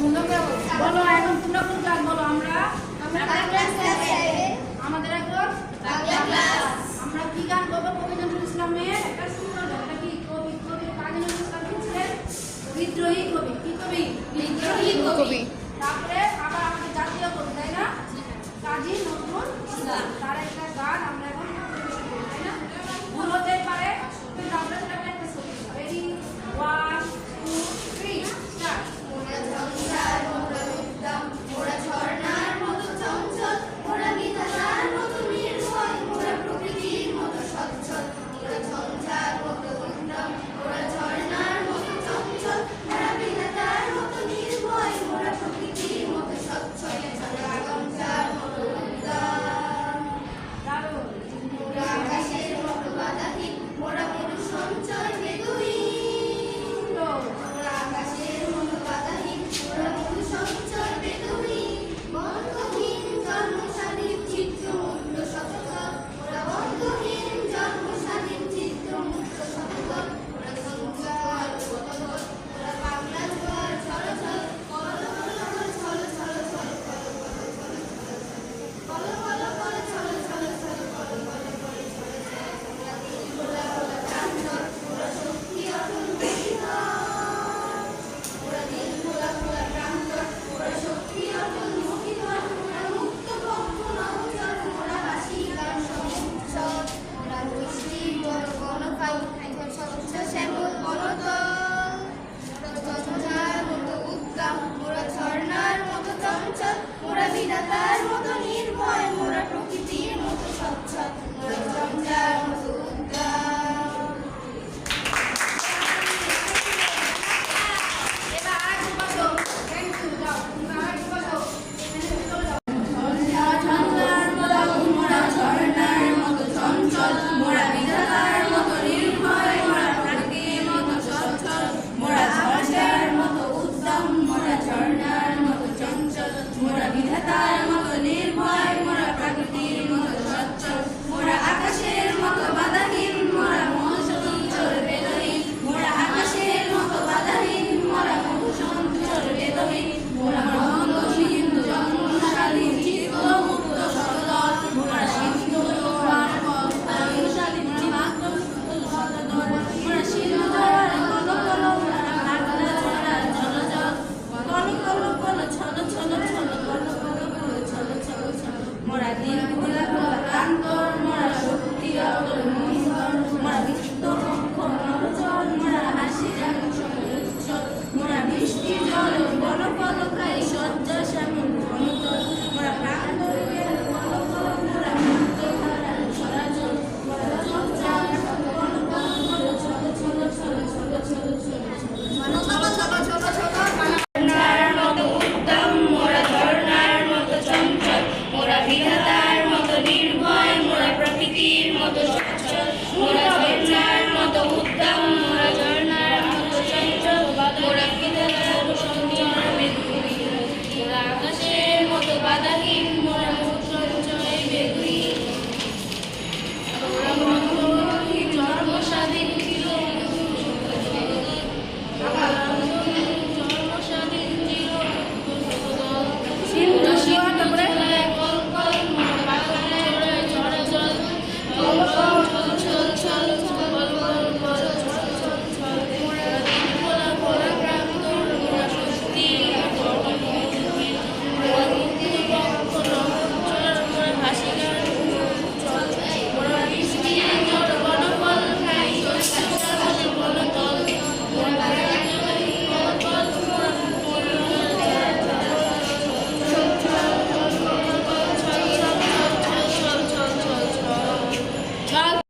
বলো এখন তোমরা কোন ক্লাস বলো আমরা? আমাদের এখন আমরা কি গান গাবো কবি নজরুল ইসলামের একটা সুন্দর গান। এটা কি কবি? কবি কাজী নজরুল ইসলাম কি ছিলেন বিদ্রোহী কবি। কি কবি। বিদ্রোহী কবি। 欢迎看一下上身